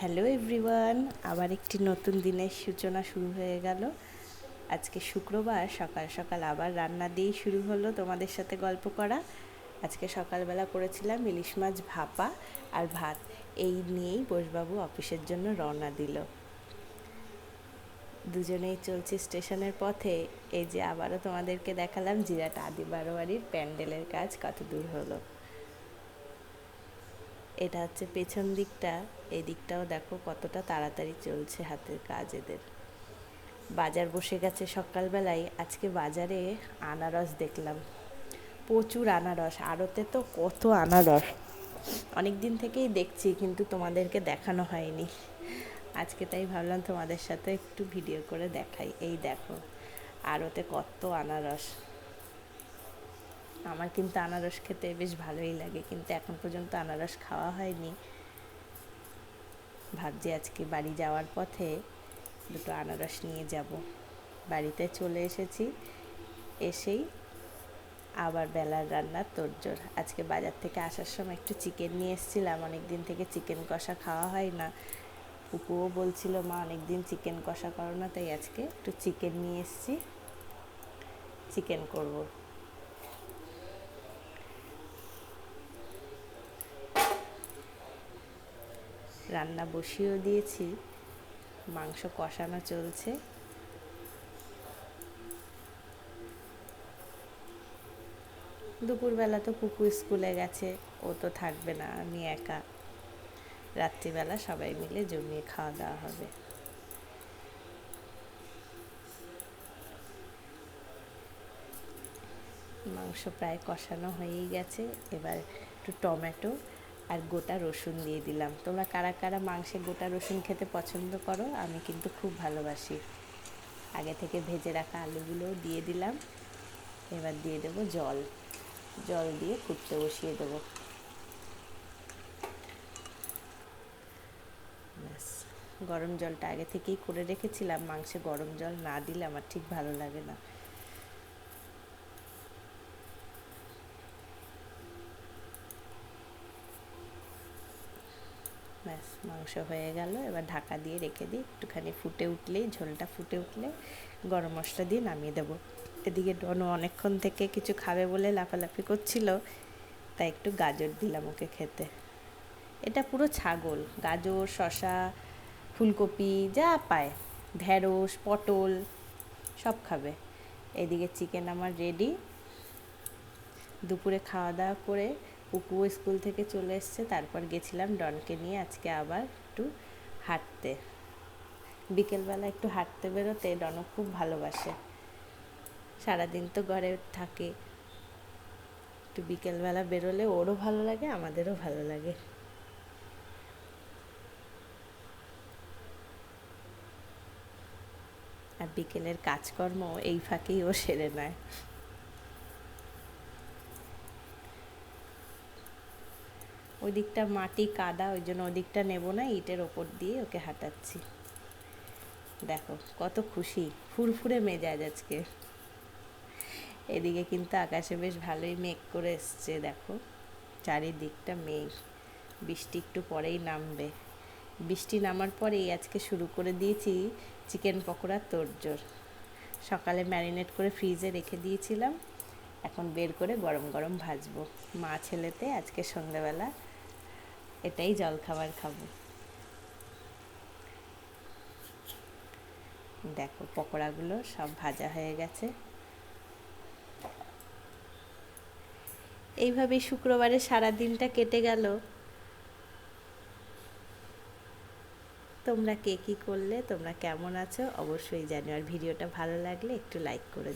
Hello everyone, আবার একটি নতুন দিনের সূচনা শুরু হয়ে গেল। আজকে শুক্রবার, সকাল সকাল আবার রান্না দিয়েই শুরু হলো তোমাদের সাথে গল্প করা। আজকে সকালবেলা করেছিলাম ইলিশ মাছ ভাপা আর ভাত। এই নিয়েই বোসবাবু অফিসের জন্য রওনা দিল। দুজনেই চলছি স্টেশনের পথে। এই যে আবারও তোমাদেরকে দেখালাম জিরাট আদি বারোয়ারির প্যান্ডেলের কাজ, কত দূর হলো। এটা হচ্ছে পেছন দিকটা এই দিকটাও দেখো কতটা তাড়াতাড়ি চলছে হাতের কাজ এদের। বাজার বসে গেছে সকালবেলায়, আজকে বাজারে আনারস দেখলাম। প্রচুর আনারস, আড়তে তো কত আনারস। অনেক দিন থেকেই দেখছি, কিন্তু তোমাদেরকে দেখানো হয়নি। আজকে তাই ভাবলাম তোমাদের সাথে একটু ভিডিও করে দেখাই। এই দেখো, আড়তে কত আনারস। আমার কিন্তু আনারস খেতে বেশ ভালোই লাগে, কিন্তু এখন পর্যন্ত আনারস খাওয়া হয়নি। ভাবছি আজকে বাড়ি যাওয়ার পথে দুটো আনারস নিয়ে যাব। বাড়িতে চলে এসেছি, এসেই আবার বেলার রান্নার তোরজোর আজকে বাজার থেকে আসার সময় একটু চিকেন নিয়ে এসেছিলাম অনেক দিন থেকে চিকেন কষা খাওয়া হয় না। পুকুও বলছিল, মা অনেক দিন চিকেন কষা করো না। তাই আজকে একটু চিকেন নিয়ে এসেছি। চিকেন করব। রান্না বসিয়েও দিয়েছি। মাংস কষানো চলছে। দুপুরবেলা তো পুকু স্কুলে গেছে, ও তো থাকবে না, আমি একা। রাত্রিবেলা সবাই মিলে জমিয়ে খাওয়া দাওয়া হবে। মাংস প্রায় কষানো হয়েই গেছে, এবার একটু টমেটো আর গোটা রসুন দিয়ে দিলাম। তোমরা কারা কারা মাংসে গোটা রসুন খেতে পছন্দ করো, আমি কিন্তু খুব ভালোবাসি। আগে থেকে ভেজে রাখা আলুগুলোও দিয়ে দিলাম। এবার দিয়ে দেবো জল। জল দিয়ে ফুটতে বসিয়ে দেবো। গরম জলটা আগে থেকেই করে রেখেছিলাম। মাংসে গরম জল না দিলে আমার ঠিক ভালো লাগে না। ব্যাস, মাংস হয়ে গেল। এবার ঢাকা দিয়ে রেখে দিই। একটুখানি ফুটে উঠলেই, ঝোলটা ফুটে উঠলে গরম মশলা দিয়ে নামিয়ে দেবো। এদিকে ডনু অনেকক্ষণ থেকে কিছু খাবে বলে লাফালাফি করছিল, তাই একটু গাজর দিলাম ওকে খেতে। এটা পুরো ছাগল, গাজর শশা ফুলকপি, যা পায়। ঢেঁড়স, পটল, সব খাবে। এদিকে চিকেন আমার রেডি দুপুরে খাওয়া দাওয়া করে পুকু স্কুল থেকে চলে এসছে, তারপর গেছিলাম ডনকে নিয়ে আজকে আবার একটু হাঁটতে। বিকেলবেলা একটু হাঁটতে বেরোতে ডনও খুব ভালোবাসে। সারাদিন তো ঘরে থাকে। একটু বিকেলবেলা বেরোলে ওরও ভালো লাগে, আমাদেরও ভালো লাগে। আর বিকেলের কাজকর্ম এই ফাঁকেই ও সেরে নেয়। ওই দিকটা মাটি কাদা, ওই জন্য ওই দিকটা নেব না, ইটের ওপর দিয়ে ওকে হাঁটাচ্ছি। দেখো, কত খুশি, ফুরফুরে মেজাজ আজকে। এদিকে কিন্তু আকাশে বেশ ভালোই মেঘ করে এসছে, দেখো। চারিদিকটা মেঘ, বৃষ্টি একটু পরেই নামবে। বৃষ্টি নামার পরেই আজকে শুরু করে দিয়েছি চিকেন পকোড়া তোরজোর সকালে ম্যারিনেট করে ফ্রিজে রেখে দিয়েছিলাম, এখন বের করে গরম গরম ভাজবো। মা ছেলেতে আজকে সন্ধ্যেবেলা এটাই জলখাবার খাব। দেখো পকোড়াগুলো সব ভাজা হয়ে গেছে। এইভাবেই শুক্রবারে সারা দিনটা কেটে গেল। তোমরা কে কী করলে, তোমরা কেমন আছো, অবশ্যই জানো আর ভিডিওটা ভালো লাগলে একটু লাইক করে